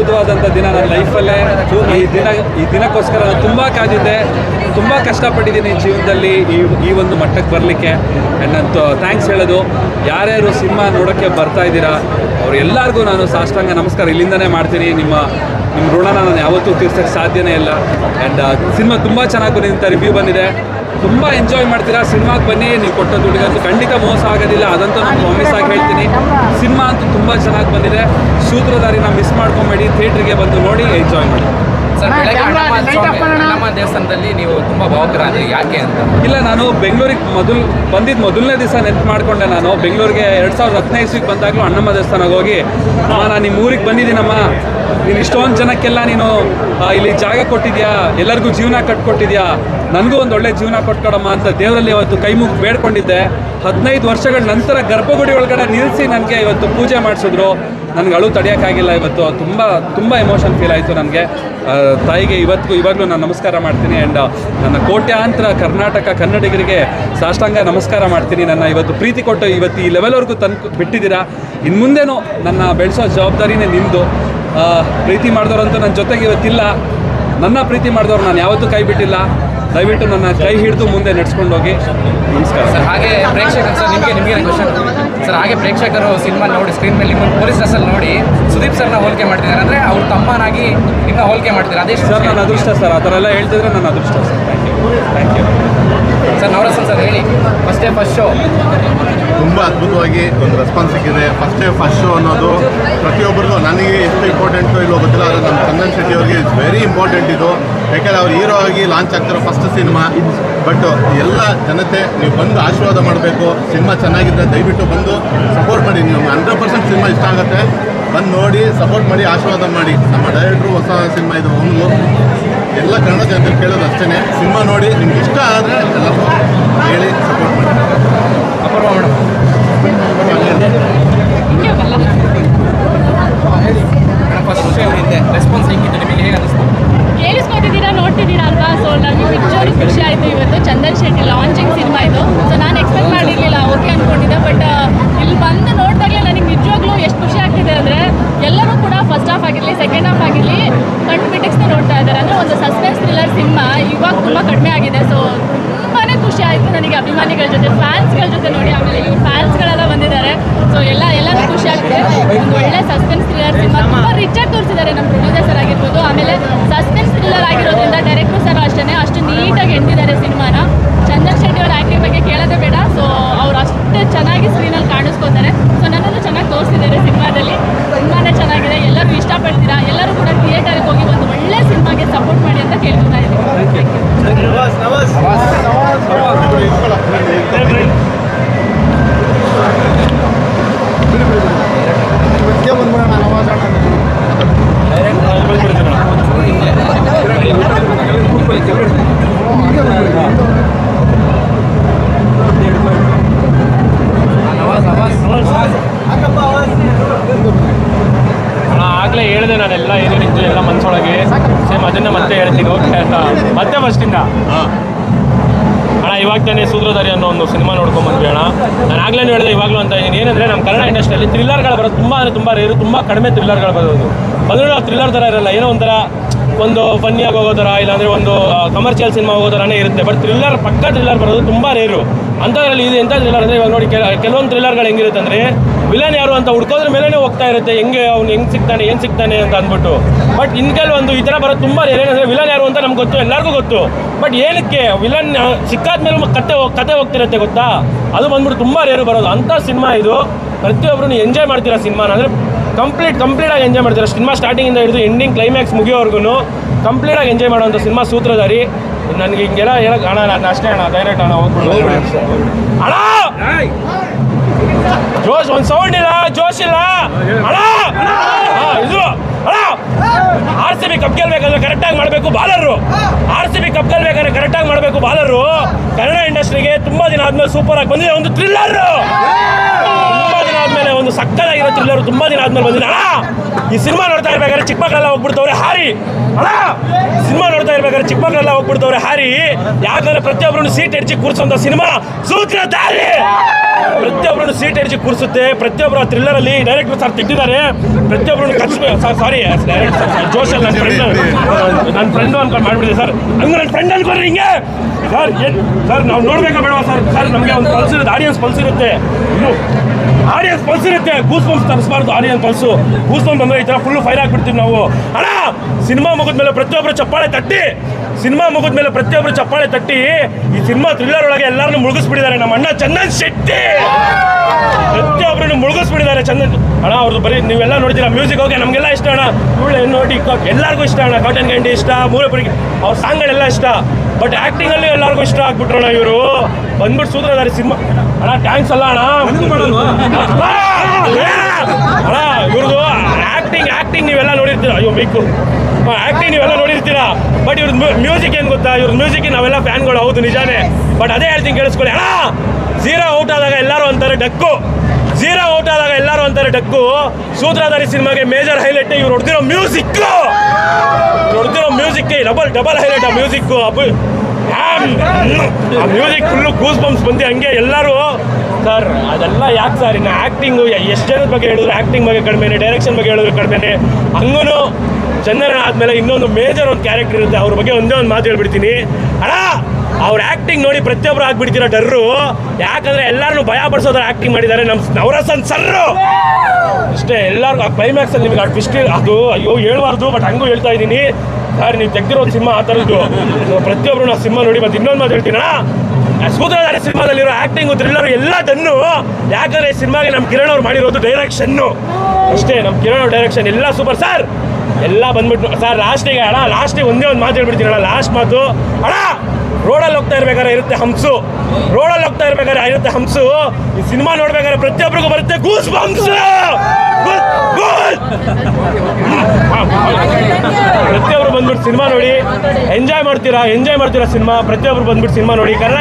ಅದ್ಭುತವಾದಂಥ ದಿನ ನನ್ನ ಲೈಫಲ್ಲೇ. ಈ ದಿನ, ಈ ದಿನಕ್ಕೋಸ್ಕರ ನಾನು ತುಂಬ ಕಾದಿದ್ದೆ. ತುಂಬ ಕಷ್ಟಪಟ್ಟಿದ್ದೀನಿ ಜೀವನದಲ್ಲಿ ಈ ಈ ಒಂದು ಮಟ್ಟಕ್ಕೆ ಬರಲಿಕ್ಕೆ. ನಾನು ಥ್ಯಾಂಕ್ಸ್ ಹೇಳೋದು, ಯಾರ್ಯಾರು ಸಿನಿಮಾ ನೋಡೋಕ್ಕೆ ಬರ್ತಾ ಇದ್ದೀರಾ, ಅವ್ರು ಎಲ್ಲರಿಗೂ ನಾನು ಸಾಷ್ಟಾಂಗ ನಮಸ್ಕಾರ. ಇಲ್ಲಿಂದನೇ ಮಾಡ್ತೀನಿ. ನಿಮ್ಮ ನಿಮ್ಮ ಋಣನ ನಾನು ಯಾವತ್ತೂ ತೀರ್ಸೋಕ್ಕೆ ಸಾಧ್ಯನೇ ಇಲ್ಲ. ಆ್ಯಂಡ್ ಸಿನಿಮಾ ತುಂಬ ಚೆನ್ನಾಗಿ ಬಂದಿದೆ ರಿವ್ಯೂ ಬಂದಿದೆ. ತುಂಬ ಎಂಜಾಯ್ ಮಾಡ್ತೀರಾ? ಸಿನಿಮಾಗೆ ಬನ್ನಿ ನೀವು ಕೊಟ್ಟ ದುಡ್ಡಿಗಂತೂ ಖಂಡಿತ ಮೋಸ ಆಗೋದಿಲ್ಲ. ಅದಂತೂ ನಾನು ಪ್ರಾಮಿಸ್ ಆಗಿ ಹೇಳ್ತೀನಿ. ಸಿನಿಮಾ ಅಂತೂ ತುಂಬ ಚೆನ್ನಾಗಿ ಬಂದಿದೆ. ಸೂತ್ರಧಾರಿನ ಮಿಸ್ ಮಾಡ್ಕೊಂಬೇಡಿ. ಥಿಯೇಟ್ರಿಗೆ ಬಂದು ನೋಡಿ ಎಂಜಾಯ್ ಮಾಡಿ. ದೇವಸ್ಥಾನದಲ್ಲಿ ನೀವು ತುಂಬಾ ಯಾಕೆ ಅಂತ? ಇಲ್ಲ ನಾನು ಬೆಂಗಳೂರಿಗೆ ಮೊದಲು ಬಂದಿದ್ದು ಮೊದಲನೇ ದಿವಸ ನೆನ್ಪು ಮಾಡಿಕೊಂಡೆ ನಾನು. ಬೆಂಗಳೂರಿಗೆ ಎರಡು ಸಾವಿರದ ಹದಿನೈದು ಇಸ್ವಿಗೆ ಬಂದಾಗಲೂ ಅಣ್ಣಮ್ಮ ದೇವಸ್ಥಾನಕ್ಕೆ ಹೋಗಿ ನಾನು ನಿಮ್ಮ ಊರಿಗೆ ಬಂದಿದ್ದೀನಮ್ಮ. ನೀನು ಇಷ್ಟೊಂದು ಜನಕ್ಕೆಲ್ಲ ನೀನು ಇಲ್ಲಿ ಜಾಗ ಕೊಟ್ಟಿದ್ಯಾ? ಎಲ್ಲರಿಗೂ ಜೀವನ ಕಟ್ಕೊಟ್ಟಿದ್ಯಾ? ನನಗೂ ಒಂದು ಒಳ್ಳೆ ಜೀವನ ಕೊಟ್ಕೊಡಮ್ಮ ಅಂತ ದೇವರಲ್ಲಿ ಇವತ್ತು ಕೈ ಮುಗಿ ಬೇಡ್ಕೊಂಡಿದ್ದೆ. ಹದಿನೈದು ವರ್ಷಗಳ ನಂತರ ಗರ್ಭಗುಡಿ ಒಳಗಡೆ ನಿಲ್ಲಿಸಿ ನನಗೆ ಇವತ್ತು ಪೂಜೆ ಮಾಡಿಸಿದ್ರು. ನನಗೆ ಅಳು ತಡೆಯೋಕ್ಕಾಗಿಲ್ಲ ಇವತ್ತು. ತುಂಬ ತುಂಬ ಎಮೋಷನ್ ಫೀಲ್ ಆಯಿತು ನನಗೆ. ತಾಯಿಗೆ ಇವತ್ತಿಗೂ ಇವಾಗಲೂ ನಾನು ನಮಸ್ಕಾರ ಮಾಡ್ತೀನಿ ಆ್ಯಂಡ್ ನನ್ನ ಕೋಟ್ಯಾಂತರ ಕರ್ನಾಟಕ ಕನ್ನಡಿಗರಿಗೆ ಸಾಷ್ಟಾಂಗ ನಮಸ್ಕಾರ ಮಾಡ್ತೀನಿ. ನನ್ನ ಇವತ್ತು ಪ್ರೀತಿ ಕೊಟ್ಟು ಇವತ್ತು ಈ ಲೆವೆಲ್ವರೆಗೂ ತಂದು ಬಿಟ್ಟಿದ್ದೀರಾ? ಇನ್ನು ಮುಂದೆನೂ ನನ್ನ ಬೆಳೆಸೋ ಜವಾಬ್ದಾರಿನೇ ನಿಮ್ಮದು ಪ್ರೀತಿ ಮಾಡಿದವ್ರಂತೂ ನನ್ನ ಜೊತೆಗೆ ಇವತ್ತಿಲ್ಲ ನನ್ನ ಪ್ರೀತಿ ಮಾಡಿದವ್ರು ನಾನು ಯಾವತ್ತೂ ಕೈ ಬಿಟ್ಟಿಲ್ಲ. ದಯವಿಟ್ಟು ನನ್ನ ಕೈ ಹಿಡಿದು ಮುಂದೆ ನಡೆಸ್ಕೊಂಡು ಹೋಗಿ. ನಮಸ್ಕಾರ. ಸರ್ ಹಾಗೆ ಪ್ರೇಕ್ಷಕರು ಸರ್ ನಿಮಗೆ ನಿಮಗೆ ಕ್ವಶನ್ ಸರ್ ಹಾಗೆ ಪ್ರೇಕ್ಷಕರು ಸಿನಿಮಾ ನೋಡಿ ಸ್ಕ್ರೀನ್ ಮೇಲೆ ನಿಮ್ಮ ಪೊಲೀಸ್ ಡ್ರೆಸ್ಸಲ್ಲಿ ನೋಡಿ ಸುದೀಪ್ ಸರ್ನ ಹೋಲಿಕೆ ಮಾಡ್ತಿದ್ದಾರೆ. ಅಂದರೆ ಅವ್ರ ತಮ್ಮನಾಗಿ ನಿಮ್ಮ ಹೋಲಿಕೆ ಮಾಡ್ತಿದ್ದಾರೆ. ಅದೇ ಸರ್ ನನ್ನ ಅದೃಷ್ಟ ಸರ್. ಆ ಥರ ಎಲ್ಲ ಹೇಳ್ತಿದ್ರೆ ನನ್ನ ಅದೃಷ್ಟ sir. Thank you thank you sir Navarasan sir, ಹೇಳಿ. ಫಸ್ಟ್ ಡೇ ಫಸ್ಟ್ ಶೋ ತುಂಬ ಅದ್ಭುತವಾಗಿ ಒಂದು ರೆಸ್ಪಾನ್ಸ್ ಸಿಕ್ಕಿದೆ. ಫಸ್ಟ್ ಡೇ ಫಸ್ಟ್ ಶೋ ಅನ್ನೋದು ಪ್ರತಿಯೊಬ್ಬರಿಗೂ ನನಗೆ ಎಷ್ಟು ಇಂಪಾರ್ಟೆಂಟು ಇಲ್ಲೋ ಗೊತ್ತಿಲ್ಲ, ಆದರೆ ನಮ್ಮ ಚಂದನ್ ಶೆಟ್ಟಿ ಅವರಿಗೆ ಇಟ್ಸ್ ವೆರಿ ಇಂಪಾರ್ಟೆಂಟ್ ಇದು. ಯಾಕಂದರೆ ಅವ್ರು ಹೀರೋ ಆಗಿ ಲಾಂಚ್ ಆಗ್ತಿರೋ ಫಸ್ಟ್ ಸಿನಿಮಾ ಬಟ್ ಎಲ್ಲ ಜನತೆ, ನೀವು ಬಂದು ಆಶೀರ್ವಾದ ಮಾಡಬೇಕು. ಸಿನಿಮಾ ಚೆನ್ನಾಗಿದ್ದರೆ ದಯವಿಟ್ಟು ಬಂದು ಸಪೋರ್ಟ್ ಮಾಡಿ. ನಿಮ್ಗೆ ಹಂಡ್ರೆಡ್ ಪರ್ಸೆಂಟ್ ಸಿನಿಮಾ ಇಷ್ಟ ಆಗುತ್ತೆ. ಬಂದು ನೋಡಿ ಸಪೋರ್ಟ್ ಮಾಡಿ ಆಶೀರ್ವಾದ ಮಾಡಿ. ನಮ್ಮ ಡೈರೆಕ್ಟ್ರು ಹೊಸ ಸಿನಿಮಾ ಇದು ಒಂದು ಎಲ್ಲ ಕನ್ನಡ ಜನತೆ ಕೇಳೋದು ಅಷ್ಟೇ ಸಿನಿಮಾ ನೋಡಿ ನಿಮ್ಗೆ ಇಷ್ಟ ಆದರೆ ಎಲ್ಲರೂ ಹೇಳಿ ಸಪೋರ್ಟ್ ಮಾಡಿ. ಅಪರ್ವ ಮೇಡಮ್. ಸಪೋರ್ಟ್ ಮಾಡಿ ಅದನ್ನೇ ಮತ್ತೆ ಹೇಳ್ತೀನಿ ಓಕೆ ಅಂತ ಮತ್ತೆ ಫಸ್ಟಿಂದ ಅಣ್ಣ ಇವಾಗ ತಾನೇ ಸೂತ್ರಧಾರಿ ಅನ್ನೋ ಒಂದು ಸಿನಿಮಾ ನೋಡ್ಕೊಂಡ್ ಬಂದ್ವಿ ಅಣ್ಣ. ನಾನು ಆಗ್ಲೇ ಹೇಳಿದೆ ಇವಾಗಲೂ ಅಂತ ಇದ್ದೀನಿ ಏನಂದ್ರೆ ನಮ್ಮ ಕನ್ನಡ ಇಂಡಸ್ಟ್ರಿಯಲ್ಲಿ ಥ್ರಿಲ್ಲರ್ಗಳು ಬರೋದು ತುಂಬ ಅಂದರೆ ತುಂಬ ರೇರು ತುಂಬ ಕಡಿಮೆ ಥ್ರಿಲ್ಲರ್ಗಳು ಬರೋದು. ನಾವು ಥ್ರಿಲ್ಲರ್ ಥರ ಇರಲ್ಲ. ಏನೋ ಒಂಥರ ಒಂದು ಫನ್ನಿಯಾಗಿ ಹೋಗೋ ಥರ ಇಲ್ಲಾಂದರೆ ಒಂದು ಕಮರ್ಷಿಯಲ್ ಸಿನಿಮಾ ಹೋಗೋ ಥರನೇ ಇರುತ್ತೆ. ಬಟ್ ಥ್ರಿಲ್ಲರ್ ಪಕ್ಕ ಥ್ರಿಲ್ಲರ್ ಬರೋದು ತುಂಬ ರೇರು ಅಂಥದ್ರಲ್ಲಿ ಇದು ಎಂಥ ಥ್ರಿಲ್ಲರ್ ಅಂದರೆ ಇವಾಗ ನೋಡಿ, ಕೆಲ, ಕೆಲವೊಂದು ಥ್ರಿಲ್ಲರ್ಗಳು ಹೆಂಗಿರುತ್ತೆ ಅಂದರೆ ವಿಲನ್ ಯಾರು ಅಂತ ಹುಡ್ಕೋದ್ರ ಮೇಲೇ ಹೋಗ್ತಾ ಇರುತ್ತೆ, ಹೆಂಗೆ ಅವ್ನು ಹೆಂಗೆ ಸಿಗ್ತಾನೆ, ಏನು ಸಿಗ್ತಾನೆ ಅಂತ ಅಂದ್ಬಿಟ್ಟು. ಬಟ್ ಇನ್ ಒಂದು ಈ ಥರ ಬರೋದು ತುಂಬ ರೇರ್ ಏನಂದರೆ ವಿಲನ್ ಯಾರು ಅಂತ ನಮ್ಗೆ ಗೊತ್ತು, ಎಲ್ಲರಿಗೂ ಗೊತ್ತು. ಬಟ್ ಏನಕ್ಕೆ ವಿಲನ್ ಸಿಕ್ಕಾದ ಮೇಲೆ ಕತೆ ಕತೆ ಹೋಗ್ತಿರುತ್ತೆ ಗೊತ್ತಾ? ಅದು ಬಂದ್ಬಿಟ್ಟು ತುಂಬ ರೇರು ಬರೋದು. ಅಂಥ ಸಿನಿಮಾ ಇದು. ಪ್ರತಿಯೊಬ್ಬರು ಎಂಜಾಯ್ ಮಾಡ್ತೀರಾ ಸಿನಿಮಾನ ಅಂದರೆ ಕಂಪ್ಲೀಟ್ ಕಂಪ್ಲೀಟಾಗಿ ಎಂಜಾಯ್ ಮಾಡ್ತಾರೆ. ಸಿನಿಮಾ ಸ್ಟಾರ್ಟಿಂಗಿಂದ ಹಿಡಿದು ಎಂಡಿಂಗ್ ಕ್ಲೈಮ್ಯಾಕ್ಸ್ ಮುಗಿಯೋವರೆಗೂ ಕಂಪ್ಲೀಟಾಗಿ ಎಂಜಾಯ್ ಮಾಡೋಂಥ ಸಿನಿಮಾ ಸೂತ್ರಧಾರಿ. ನನಗೆ ಹಿಂಗೆಲ್ಲ ಹೇಳಕ್ ಅಣ್ಣ ನಾನು ಅಷ್ಟೇ ಅಣ್ಣ ಡೈರೆಕ್ಟ್ ಅಣ್ಣ ಅಣ್ಣ! ಜೋಶ್, ಒಂದು ಸೌಂಡ್ ಇಲ್ಲ, ಜೋಶ್ ಇಲ್ಲ. ಅಣ್ಣ! ಇದು. ಅಣ್ಣ! ಆರ್ ಸಿ ಬಿ ಕಪ್ ಗೆಲ್ಬೇಕಂದ್ರೆ ಕರೆಕ್ಟಾಗಿ ಮಾಡಬೇಕು ಬಾಲರು ಆರ್ ಸಿ ಬಿ ಕಪ್ ಗೆಲ್ಬೇಕಾದ್ರೆ ಕರೆಕ್ಟಾಗಿ ಮಾಡಬೇಕು ಬಾಲರು ಕನ್ನಡ ಇಂಡಸ್ಟ್ರಿಗೆ ತುಂಬಾ ದಿನ ಆದ್ಮೇಲೆ ಸೂಪರ್ ಆಗಿ ಬಂದಿದೆ, ಒಂದು ಥ್ರಿಲ್ಲರ್ ತುಂಬಾ ದಿನ ಆದ್ಮೇಲೆ ಒಂದು ಸಕ್ಕದಾಗಿರೋ ಥ್ರಿಲ್ಲರ್ ತುಂಬ ದಿನ ಆದ್ಮೇಲೆ ಬಂದಿಲ್ಲ ಅಣ್ಣ, ಈ ಸಿನಿಮಾ ನೋಡ್ತಾ ಇರ್ಬೇಕಾದ್ರೆ ಚಿಕ್ಕ ಮಕ್ಕಳೆಲ್ಲ ಹೋಗ್ಬಿಡ್ತವ್ರೆ, ಹಾರಿ. ಅಣ್ಣ ಸಿನಿಮಾ ನೋಡ್ತಾ ಇರ್ಬೇಕಾದ್ರೆ ಚಿಕ್ಕ ಮಕ್ಕಳೆಲ್ಲ ಹೋಗ್ಬಿಡ್ತವ್ರೆ, ಹಾರಿ. ಯಾಕಂದ್ರೆ ಪ್ರತಿಯೊಬ್ಬರನ್ನು ಸೀಟ್ ಎಡ್ಜಿ ಕೂರಿಸೋಂಥ ಸಿನಿಮಾ ಸೂತ್ರಧಾರಿ ಪ್ರತಿಯೊಬ್ಬರನ್ನು ಸೀಟ್ ಎಡ್ಜಿ ಕೂರಿಸುತ್ತೆ ಪ್ರತಿಯೊಬ್ಬರು ಥ್ರಿಲ್ಲರ್ ಅಲ್ಲಿ ಡೈರೆಕ್ಟರ್ ಸರ್ ತೆಗ್ದಿದ್ದಾರೆ ಪ್ರತಿಯೊಬ್ಬರನ್ನು ಕಚ್ಬೇಕು ಸರ್ ಸಾರಿ ಜೋಶಲ್ ನನ್ನ ಫ್ರೆಂಡ್ ನನ್ನ ಫ್ರೆಂಡು ಅನ್ಕೊಂಡು ಮಾಡ್ಬಿಟ್ಟಿದೆ ಸರ್ ಹಂಗೆ ನನ್ನ ಫ್ರೆಂಡ್ ಅನ್ಕೊಂಡ್ರೆ ಹಿಂಗೆ? ಸರ್ ಸರ್, ನಾವು ನೋಡ್ಬೇಕಾ ಬೇಡವಾ ಸರ್ ಸರ್, ನಮಗೆ ಒಂದು ಪಲ್ಸ್ ಇರುತ್ತೆ ಆಡಿಯನ್ಸ್ ಪಲ್ಸ್ ಇರುತ್ತೆ. ಆಡಿಯನ್ಸ್ ಪಲ್ಸ್ ಇರುತ್ತೆ. ಗೂಸ್ ಬಂಪ್ಸ್ ತರಿಸಬಾರ್ದು. ಆಡಿಯನ್ಸ್ ಪಲ್ಸು ಗೂಸ್ ಬಂಪ್ ಬಂದ್ರೆ ಈ ಥರ ಫುಲ್ ಫೈರ್ ಆಗ್ಬಿಡ್ತೀವಿ ನಾವು. ಅಣ್ಣ, ಸಿನಿಮಾ ಮುಗಿದ ಮೇಲೆ ಪ್ರತಿಯೊಬ್ಬರು ಚಪ್ಪಾಳೆ ತಟ್ಟಿ. ಸಿನಿಮಾ ಮುಗಿದ ಮೇಲೆ ಪ್ರತಿಯೊಬ್ಬರು ಚಪ್ಪಾಳೆ ತಟ್ಟಿ ಈ ಸಿನಿಮಾ ಥ್ರಿಲ್ಲರ್ ಒಳಗೆ ಎಲ್ಲರನ್ನು ಮುಳುಗಿಸ್ಬಿಟ್ಟಿದ್ದಾರೆ. ನಮ್ಮ ಅಣ್ಣ ಚಂದನ್ ಶೆಟ್ಟಿ! ಪ್ರತಿಯೊಬ್ಬರನ್ನು ಮುಳುಗಿಸ್ಬಿಟ್ಟಿದ್ದಾರೆ ಚಂದನ್. ಅಣ್ಣ ಅವ್ರದ್ದು ಬರೀ ನೀವೆಲ್ಲ ನೋಡಿದ್ದೀರಾ ಮ್ಯೂಸಿಕ್? ಹೋಗಿ ನಮಗೆಲ್ಲ ಇಷ್ಟ ಅಣ್ಣ. ಇವಳೆ ನೋಡಿ ಎಲ್ಲರಿಗೂ ಇಷ್ಟ ಅಣ್ಣ. ಕಾಟನ್ ಕ್ಯಾಂಡಿ ಇಷ್ಟ ಮೂರಪುರಿಗೆ ಅವ್ರ ಸಾಂಗ್ಗಳೆಲ್ಲ ಇಷ್ಟ. ಬಟ್ ಆ್ಯಕ್ಟಿಂಗಲ್ಲಿ ಎಲ್ಲರಿಗೂ ಇಷ್ಟ ಆಗ್ಬಿಟ್ರಣ ಇವರು. ಬಂದ್ಬಿಟ್ಟು ಸೂತ್ರಧಾರಿ ಸಿನಿಮಾ ಅಣ್ಣ ಥ್ಯಾಂಕ್ಸ್ ಅಲ್ಲ ಅಣ್ಣ. ಅಣ್ಣ ಇವ್ರದು ಆ್ಯಕ್ಟಿಂಗ್ ಆ್ಯಕ್ಟಿಂಗ್ ನೀವೆಲ್ಲ ನೋಡಿರ್ತೀರ? ಅಯ್ಯೋ ಬೇಕು ಆ್ಯಕ್ಟಿಂಗ್ ನೀವೆಲ್ಲ ನೋಡಿರ್ತೀರಾ? ಬಟ್ ಇವ್ರದ್ದು ಮ್ಯೂಸಿಕ್ ಏನು ಗೊತ್ತಾ? ಇವ್ರ ಮ್ಯೂಸಿಕ್ ನಾವೆಲ್ಲ ಫ್ಯಾನ್ಗಳು ಹೌದು, ನಿಜಾನೇ. ಬಟ್ ಅದೇ ಹೇಳ್ತೀನಿ, ಕೇಳಿಸ್ಕೊಳ್ಳಿ. ಅಣ್ಣ! ಝೀರೋ ಔಟ್ ಆದಾಗ ಎಲ್ಲರೂ ಅಂತಾರೆ ಡಕ್ಕು ಝೀರೋ ಔಟ್ ಆದಾಗ ಎಲ್ಲರೂ ಅಂತಾರೆ ಡಕ್ಕು ಸೂತ್ರಧಾರಿ ಸಿನಿಮಾಗೆ ಮೇಜರ್ ಹೈಲೈಟ್ ಇವ್ರು ಹೊಡೆದಿರೋ ಮ್ಯೂಸಿಕ್ ಹೊಡೆದಿರೋ ಮ್ಯೂಸಿಕ್ ಡಬಲ್ ಡಬಲ್ ಹೈಲೈಟ್ ಆ ಮ್ಯೂಸಿಕ್ ಆ ಮ್ಯೂಸಿಕ್ ಫುಲ್ಲು ಕೂಸ್ ಬಂಪ್ಸ್ ಬಂದು ಹಂಗೆ ಎಲ್ಲರೂ, ಸರ್, ಅದೆಲ್ಲ ಯಾಕೆ ಸರ್? ಇನ್ನು ಆ್ಯಕ್ಟಿಂಗು ಎಷ್ಟು ಜನದ ಬಗ್ಗೆ ಹೇಳಿದ್ರು? ಆ್ಯಕ್ಟಿಂಗ್ ಬಗ್ಗೆ ಕಡಿಮೆನೆ ಡೈರೆಕ್ಷನ್ ಬಗ್ಗೆ ಹೇಳಿದ್ರು ಕಡಿಮೆನೆ. ಹಂಗೂ ಚಂದನ ಆದಮೇಲೆ ಇನ್ನೊಂದು ಮೇಜರ್ ಒಂದು ಕ್ಯಾರೆಕ್ಟರ್ ಇರುತ್ತೆ. ಅವ್ರ ಬಗ್ಗೆ ಒಂದೇ ಒಂದು ಮಾತು ಹೇಳ್ಬಿಡ್ತೀನಿ. ಅಣ್ಣ, ಅವ್ರ ಆ್ಯಕ್ಟಿಂಗ್ ನೋಡಿ ಪ್ರತಿಯೊಬ್ಬರು ಆಗ್ಬಿಡ್ತೀರ ಡರ್ರು. ಯಾಕಂದ್ರೆ ಎಲ್ಲರನ್ನು ಭಯ ಪಡಿಸೋದ್ರ ಆ್ಯಕ್ಟಿಂಗ್ ಮಾಡಿದ್ದಾರೆ ನಮ್ಮ ನವರಸನ್ ಸರ್ರು. ಅಷ್ಟೇ, ಎಲ್ಲರಿಗೂ ಆ ಕ್ಲೈಮ್ಯಾಕ್ಸ್ ಅಲ್ಲಿ ನಿಮಗೆ ಆ ಟ್ವಿಸ್ಟ್ ಅದು, ಅಯ್ಯೋ, ಹೇಳ್ಬಾರ್ದು ಬಟ್ ಹಂಗೂ ಹೇಳ್ತಾ ಇದ್ದೀನಿ. ಸರ್, ನೀವು ತೆಗ್ದಿರೋ ಸಿನಿಮಾ ಆ ಥರದ್ದು. ಪ್ರತಿಯೊಬ್ಬರು ನಾವು ಸಿನಿಮಾ ನೋಡಿ ಮತ್ತೆ ಇನ್ನೊಂದು ಮಾತು ಹೇಳ್ತೀನಿ. ಸೂತ್ರಧಾರ ಸಿನಿಮಾದಲ್ಲಿರೋ ಆ್ಯಕ್ಟಿಂಗು ಥ್ರಿಲ್ಲರ್ ಎಲ್ಲ ಡನ್ನು. ಯಾಕಂದ್ರೆ ಸಿನಿಮಾಗೆ ನಮ್ಮ ಕಿರಣ್ ಅವ್ರು ಮಾಡಿರೋದು ಡೈರೆಕ್ಷನ್ನು ಅಷ್ಟೇ ನಮ್ಮ ಕಿರಣ್ ಅವ್ರ ಡೈರೆಕ್ಷನ್ ಎಲ್ಲ ಸೂಪರ್ ಸರ್ ಎಲ್ಲ ಬಂದ್ಬಿಟ್ಟು ಸರ್ ಲಾಸ್ಟಿಗೆ ಅಣ್ಣ ಲಾಸ್ಟಿಗೆ ಒಂದೇ ಒಂದು ಮಾತು ಹೇಳ್ಬಿಡ್ತೀನಿ ಅಣ್ಣ. ಲಾಸ್ಟ್ ಮಾತು, ಅಣ್ಣ ರೋಡಲ್ಲಿ ಹೋಗ್ತಾ ಇರ್ಬೇಕಾದ್ರೆ ಇರುತ್ತೆ ಹಂಸು. ರೋಡಲ್ಲಿ ಹೋಗ್ತಾ ಇರ್ಬೇಕಾದ್ರೆ ಇರುತ್ತೆ ಹಂಸು. ಈ ಸಿನಿಮಾ ನೋಡ್ಬೇಕಾದ್ರೆ ಪ್ರತಿಯೊಬ್ಬರಿಗೂ ಬರುತ್ತೆ ಗೂಸ್ ಬಂಪ್ಸ್ ಪ್ರತಿಯೊಬ್ರು ಬಂದ್ಬಿಟ್ಟು ಸಿನಿಮಾ ನೋಡಿ. ಎಂಜಾಯ್ ಮಾಡ್ತೀರಾ? ಎಂಜಾಯ್ ಮಾಡ್ತೀರಾ ಸಿನಿಮಾ ಪ್ರತಿಯೊಬ್ರು ಬಂದ್ಬಿಟ್ಟು ಸಿನಿಮಾ ನೋಡಿ. ಕನ್ನಡ